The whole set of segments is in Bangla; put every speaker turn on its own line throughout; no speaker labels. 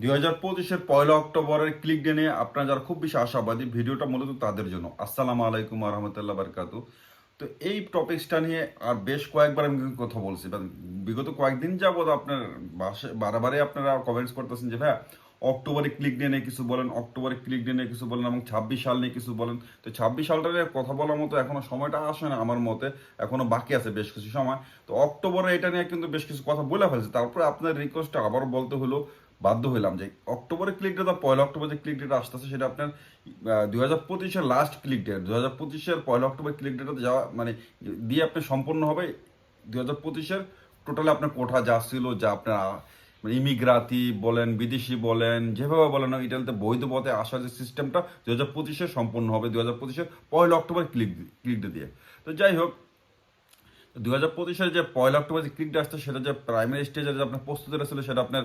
দুই হাজার পঁচিশের পয়লা অক্টোবরের ক্লিক ডে নিয়ে আপনারা যারা খুব বেশি আশাবাদী, ভিডিওটা মূলত তাদের জন্য। আসসালামু আলাইকুম রহমতুল্লাহ বারকাতু তো এই টপিক্সটা নিয়ে আর বেশ কয়েকবার আমি কথা বলছি। বিগত কয়েকদিন যাবৎ আপনার বাসে বারবারে আপনারা কমেন্টস করতেছেন যে, ভাইয়া, অক্টোবরে ক্লিক ডে নিয়ে কিছু বলেন, অক্টোবরে ক্লিক ডে নিয়ে কিছু বলেন এবং ছাব্বিশ সাল নিয়ে কিছু বলেন। তো ছাব্বিশ সালটা নিয়ে কথা বলার মতো এখনও সময়টা আসে না আমার মতে। এখনও বাকি আছে বেশ কিছু সময়। তো অক্টোবরে এটা নিয়ে কিন্তু বেশ কিছু কথা বলে ফেলছে। তারপরে আপনার রিকোয়েস্টটা আবার বলতে হলো বাধ্য হইলাম যে অক্টোবরের ক্লিক ডে পয়লা অক্টোবর যে ক্লিক ডেটা আসতেছে, সেটা আপনার দু হাজার পঁচিশের লাস্ট ক্লিক ডেট দু হাজার পঁচিশের পয়লা অক্টোবর ক্লিক ডেটাতে যাওয়া মানে দিয়ে আপনি সম্পূর্ণ হবে দু হাজার পঁচিশের টোটালি আপনার কোঠা যা ছিল, যা আপনার মানে ইমিগ্রাতি বলেন, বিদেশি বলেন, যেভাবে বলেন ইটালিতে বৈধ পথে আসার যে সিস্টেমটা দু হাজার পঁচিশে সম্পূর্ণ হবে দু হাজার পঁচিশের পয়লা অক্টোবর ক্লিক ক্লিক ডে দিয়ে। তো যাই হোক দু হাজার পঁচিশের যে পয়লা অক্টোবর যে ক্লিকটা আসছে, সেটা যে প্রাইমারি স্টেজের যে আপনার প্রস্তুতিটা ছিল, সেটা আপনার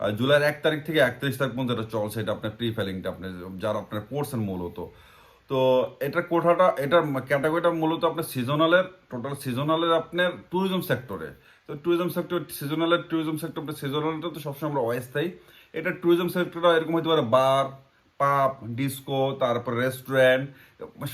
জুলাইয়ের এক তারিখ থেকে একত্রিশ তারিখ পর্যন্ত এটা চলছে, এটা আপনার প্রি ফেলিংটা আপনি যারা আপনার করছেন মূলত তো এটার কোঠাটা এটার ক্যাটাগরিটা মূলত আপনার সিজনালের টোটাল সিজনালের আপনার ট্যুরিজম সেক্টরে তো ট্যুরিজম সেক্টর সিজনালের ট্যুরিজম সেক্টর সিজনালটা তো সবসময় আমরা অস্থায়ী এটা ট্যুরিজম সেক্টরটা এরকম হতে পারে বার পাব ডিস্কো তারপর রেস্টুরেন্ট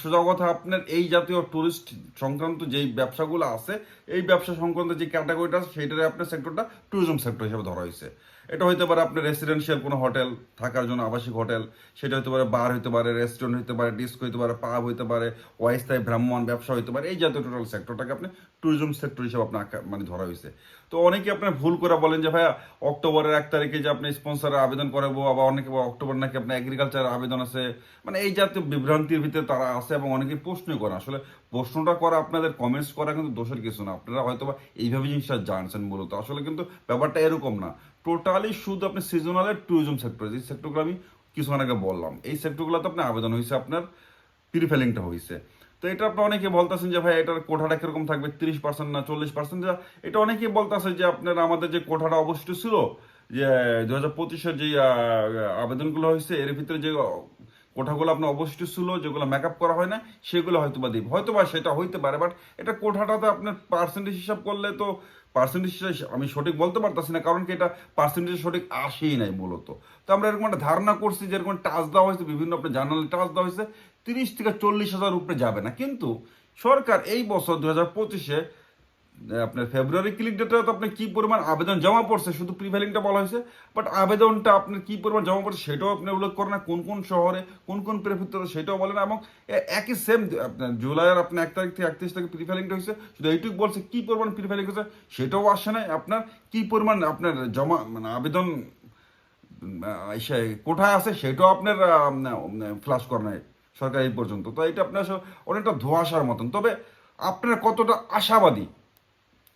সোজা কথা, আপনার এই জাতীয় টুরিস্ট সংক্রান্ত যেই ব্যবসাগুলো আছে, এই ব্যবসা সংক্রান্ত যে ক্যাটাগরিটা আছে, সেইটারে আপনার সেক্টরটা ট্যুরিজম সেক্টর হিসেবে ধরা হয়েছে এটা হতে পারে আপনার রেসিডেন্সিয়াল কোনো হোটেল থাকার জন্য আবাসিক হোটেল সেটা হতে পারে বার হতে পারে রেস্টুরেন্ট হতে পারে ডিস্ক হতে পারে পাব হতে পারে, অস্থায়ী ভ্রাম্যমান ব্যবসা হতে পারে, এই জাতীয় টোটাল সেক্টরটাকে আপনি ট্যুরিজম সেক্টর হিসেবে আপনার মানে ধরা হয়েছে। তো অনেকে আপনার ভুল করে বলেন যে, ভাইয়া, অক্টোবরের এক তারিখে যে আপনি স্পন্সরের আবেদন করাবো, আবার অনেকে অক্টোবর নাকি আপনার এগ্রিকালচার আবেদন আছে। মানে এই জাতীয় বিভ্রান্তির ভিতরে তারা আছে এবং অনেকে প্রশ্নই করে আসলে প্রশ্নটা করা, আপনাদের কমেন্টস করা কিন্তু দোষের কিছু না। আপনারা হয়তো বা এইভাবে জিনিসটা জানছেন মূলত। আসলে কিন্তু ব্যাপারটা এরকম না। টোটালি শুধু আপনি সিজনালের ট্যুরিজম সেক্টর যে সেক্টরগুলো আমি কিছুক্ষণ আগে বললাম, এই সেক্টরগুলোতে আপনার আবেদন হয়েছে, আপনার প্রিফেলিংটা হয়েছে। তো এটা আপনি অনেকে বলতেছেন যে, ভাই, এটার কোঠাটা কীরকম থাকবে? তিরিশ পার্সেন্ট না চল্লিশ পার্সেন্ট এটা অনেকে বলতেছে যে, আপনার আমাদের যে কোঠাটা অবশিষ্ট ছিল, যে দু হাজার পঁচিশের যে আবেদনগুলো হয়েছে, এর ভিতরে যে কোঠাগুলো আপনার অবশিষ্ট ছিল, যেগুলো মেকআপ করা হয় না, সেগুলো হয়তো বা দিব। হয়তো বা সেটা হইতে পারে বাট এটা কোঠাটাতে আপনার পার্সেন্টেজ হিসাব করলে তো পার্সেন্টেজ আমি সঠিক বলতে পারতাছি না, কারণ কি এটা পার্সেন্টেজ সঠিক আসেই নাই মূলত। তো আমরা এরকম একটা ধারণা করছি যে এরকম টাচ দেওয়া হয়েছে, বিভিন্ন আপনার জার্নালে টাচ দেওয়া হয়েছে, তিরিশ থেকে চল্লিশ হাজার উপরে যাবে না। কিন্তু সরকার এই বছর দু হাজার পঁচিশে আপনার ফেব্রুয়ারি ক্লিক ডেটে তো আপনার কি পরিমাণ আবেদন জমা পড়ছে? শুধু প্রিভেলিংটা বলা হয়েছে বাট আবেদনটা আপনার কি পরিমাণ জমা পড়ছে সেটাও আপনি উল্লেখ করেন না, কোন কোন শহরে, কোন কোন প্রেফিত্তরে সেটাও বলেন এবং একই সেম আপনার জুলাইয়ের আপনার এক তারিখ থেকে একত্রিশ তারিখ প্রিফেলিংটা হয়েছে, শুধু এইটুকু বলছে কি পরিমাণ প্রিফেলিং হয়েছে, সেটাও আসে নাই। আপনার কি পরিমাণ আপনার জমা মানে আবেদন কোথায় আছে সেটাও আপনার ফ্লাশ করে নাই সরকার এই পর্যন্ত। তো এটা আপনার অনেকটা ধোঁয়াশার মতন। তবে আপনার কতটা আশাবাদী?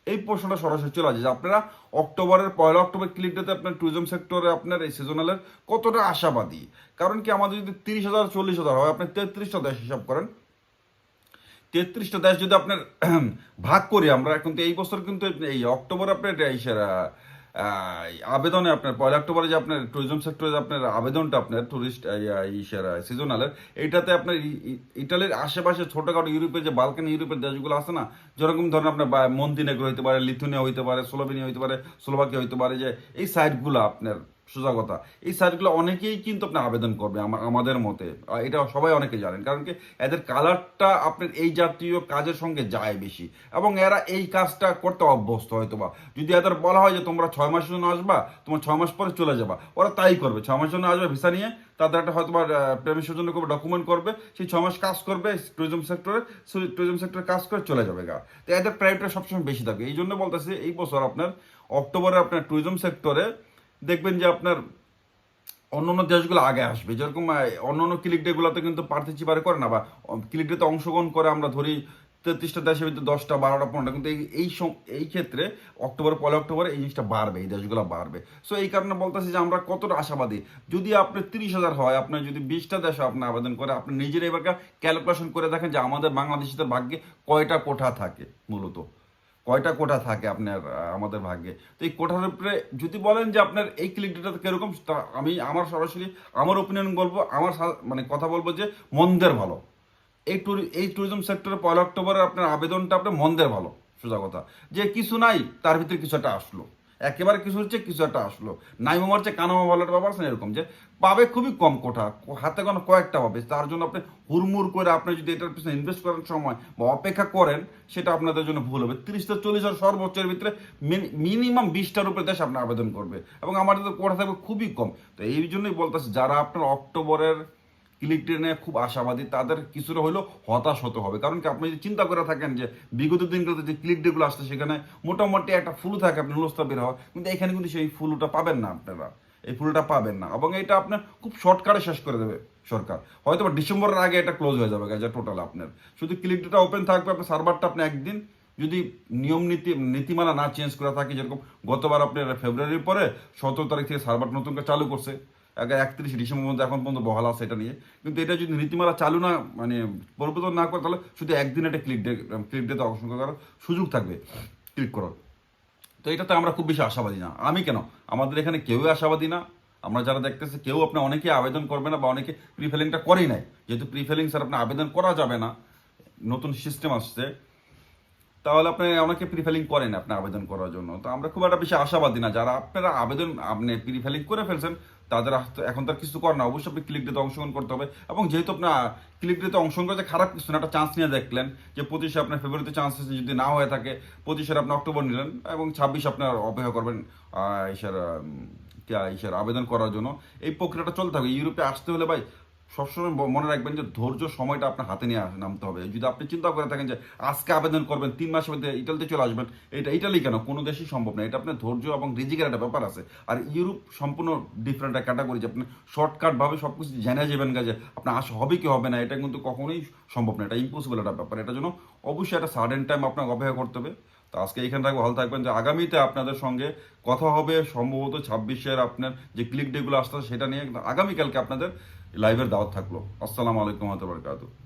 এই প্রশ্নটা সরাসরি চলে আসে যে আপনারা অক্টোবরের পয়লা অক্টোবর ক্লিপটাতে আপনার ট্যুরিজম সেক্টরে আপনার এই সিজনালের কতটা আশাবাদী? কারণ কি আমাদের যদি তিরিশ হাজার, চল্লিশ হাজার হয়, আপনি তেত্রিশটা দেশ হিসাব করেন। তেত্রিশটা দেশ যদি আপনার ভাগ করি আমরা, এখন তো এই বছর কিন্তু এই অক্টোবর আপনার আবেদনে আপনার, পয়লা অক্টোবরে যে আপনার ট্যুরিজম সেক্টরে যে আপনার আবেদনটা আপনার ট্যুরিস্ট সিজনালের এইটাতে আপনার ইটালির আশেপাশে ছোটোখাটো ইউরোপের যে বালকান ইউরোপের দেশগুলো আছে না, যেরকম ধরেন আপনার মন্দিনেগ্রো হইতে পারে, লিথুনিয়া হইতে পারে, স্লোভেনিয়া হইতে পারে, স্লোভাকিয়া হইতে পারে, যে এই সাইটগুলো আপনার সোজা কথা এই সাইটগুলো অনেকেই কিন্তু আপনি আবেদন করবে আমা- আমাদের মতে। এটা সবাই অনেকে জানেন, কারণ কি এদের কালারটা আপনার এই জাতীয় কাজের সঙ্গে যায় বেশি এবং এরা এই কাজটা করতে অভ্যস্ত হয়তো বা যদি এদের বলা হয় যে তোমরা ছয় মাসের জন্য আসবা, তোমার ছয় মাস পরে চলে যাবা। ওরা তাই করবে। ছয় মাসের জন্য আসবে ভিসা নিয়ে তাদের একটা হয়তো বা প্রেমিসের জন্য করবে ডকুমেন্ট করবে, সেই ছয় মাস কাজ করবে ট্যুরিজম সেক্টরে ট্যুরিজম সেক্টরে কাজ করে চলে যাবে গা। তো এদের প্রাইভেটটা সবসময় বেশি থাকে। এই জন্য বলতেছি, এই বছর আপনার অক্টোবরে আপনার ট্যুরিজম সেক্টরে দেখবেন যে আপনার অন্য অন্য দেশগুলো আগে আসবে। যেরকম অন্য অন্য ক্লিক ডেগুলোতে কিন্তু পার্টিসিপার করে না, বা ক্লিক ডেতে অংশগ্রহণ করে আমরা ধরি তেত্রিশটা দেশের ভিতরে দশটা, বারোটা, পনেরোটা, কিন্তু এই এই ক্ষেত্রে অক্টোবর, পয়লা অক্টোবরে এই জিনিসটা বাড়বে, এই দেশগুলো বাড়বে। সো এই কারণে বলতেছি যে আমরা কতটা আশাবাদী। যদি আপনি তিরিশ হাজার হয় আপনার যদি বিশটা দেশে আপনি আবেদন করে আপনি নিজের এবার ক্যালকুলেশন করে দেখেন যে আমাদের বাংলাদেশিদের ভাগ্যে কয়টা কোঠা থাকে, মূলত। কয়টা কোটা থাকে আপনার আমাদের ভাগ্যে? তো এই কোটার উপরে যদি বলেন যে আপনার এই ক্লিক ডেটা কীরকম আমি আমার সরাসরি আমার ওপিনিয়ন বলব, আমার মানে কথা বলব যে মন্দের ভালো। এই ট্যুর এই ট্যুরিজম সেক্টরে পয়লা অক্টোবরের আপনার আবেদনটা আপনার মন্দের ভালো, সোজা কথা। যে কিছু নাই, তার ভিতরে কিছু একটা আসলো। একেবারে কিছু হচ্ছে, কিছু একটা আসলো। নাইমো মারছে কানামা একটা ব্যাপার আছে এরকম যে পাবে খুবই কম কোঠা। হাতে কোনো কয়েকটা পাবে। তার জন্য আপনি হুড়মুড় করে আপনি যদি এটার পিছনে ইনভেস্ট করার সময় বা অপেক্ষা করেন, সেটা আপনাদের জন্য ভুল হবে। তিরিশ থেকে চল্লিশ হাজার সর্বোচ্চের ভিতরে মিনিমাম বিশটার উপরে দেশ আপনি আবেদন করবে। এবং আমাদের তো কোঠা থাকবে খুবই কম। তো এই জন্যই বলতেছি, যারা আপনার অক্টোবরের ক্লিক ট্রেনে খুব আশাবাদী, তাদের কিছুটা হলেও হতাশ হতে হবে। কারণ কি, আপনি যদি চিন্তা করে থাকেন যে, বিগত দিনগুলোতে যে ক্লিক ডেগুলো আসছে, সেখানে মোটামুটি একটা ফুলু থাকে, আপনি নুলস্তা বের হওয়া কিন্তু এখানে কিন্তু সেই ফুলুটা পাবেন না আপনারা। এই ফুলটা পাবেন না। এবং এটা আপনার খুব শর্টকাটে শেষ করে দেবে সরকার। হয়তো বা ডিসেম্বরের আগে এটা ক্লোজ হয়ে যাবে যা টোটাল আপনার। শুধু ক্লিক ডেটা ওপেন থাকবে, আপনার সার্ভারটা আপনি একদিন যদি নিয়ম নীতি, নীতিমালা না চেঞ্জ করে থাকে, যেরকম গতবার আপনার ফেব্রুয়ারির পরে সতেরো তারিখ থেকে সার্ভার নতুন করে চালু করছে একত্রিশে ডিসেম্বর মধ্যে এখন পর্যন্ত বহাল আছে এটা নিয়ে। কিন্তু এটা যদি নীতিমালা চালু না মানে পরিবর্তন না করে, তাহলে শুধু একদিন একটা ক্লিক ডে ক্লিক ডেতে অংশগ্রহণ করার সুযোগ থাকবে ক্লিক করার। তো এটাতে আমরা খুব বেশি আশাবাদী না। আমি কেন? আমাদের এখানে কেউই আশাবাদী না। আমরা যারা দেখতেছি, কেউ আপনি অনেকে আবেদন করবে না বা অনেকে প্রিফেলিংটা করেই নাই। যেহেতু প্রিফেলিং স্যার আপনি আবেদন করা যাবে না, নতুন সিস্টেম আসছে, তাহলে আপনি অনেকে প্রিফেলিং করেন আপনি আবেদন করার জন্য। তো আমরা খুব একটা বেশি আশাবাদী না। যারা আপনারা আবেদন, আপনি প্রিফেলিং করে ফেলছেন তাদের এখন তার কিছু করার না অবশ্যই আপনি ক্লিক ডেতে অংশগ্রহণ করতে হবে। এবং যেহেতু আপনার ক্লিক ডেতে অংশগ্রহণ করতে খারাপ কিছু না, একটা চান্স নিয়ে দেখলেন যে পঁচিশে আপনার ফেব্রুয়ারিতে চান্স যদি না হয়ে থাকে, পঁচিশের আপনি অক্টোবর নিলেন এবং ছাব্বিশ আপনার অপেক্ষা করবেন ইসের ইসের আবেদন করার জন্য। এই প্রক্রিয়াটা চলতে হবে ইউরোপে আসতে হলে ভাই সবসময় মনে রাখবেন যে ধৈর্য সময়টা আপনার হাতে নিয়ে নামতে হবে। যদি আপনি চিন্তা করে থাকেন যে আজকে আবেদন করবেন, তিন মাসের মধ্যে ইটালিতে চলে আসবেন, এটা ইটালি কেন? কোনো দেশই সম্ভব না। এটা আপনার ধৈর্য এবং রিজিকের একটা ব্যাপার আছে। আর ইউরোপ সম্পূর্ণ ডিফারেন্ট একটা ক্যাটাগরি যে আপনি শর্টকাট ভাবে সব কিছু জেনে যাবেন যে আপনার আশা হবে কি, হবে না, এটা কিন্তু কখনোই সম্ভব না। এটা ইম্পসিবল একটা ব্যাপার। এটার জন্য অবশ্যই একটা সাডেন টাইম আপনাকে অপেক্ষা করতে হবে। তো আজকে এখানে থাকবে, ভালো থাকবেন। যে আগামীতে আপনাদের সঙ্গে কথা হবে সম্ভবত ছাব্বিশের আপনার যে ক্লিক ডেগুলো আসতে, সেটা নিয়ে। আগামীকালকে আপনাদের লাইভের দাওয়াত থাকল। আসসালামু আলাইকুম বরকাতুহ।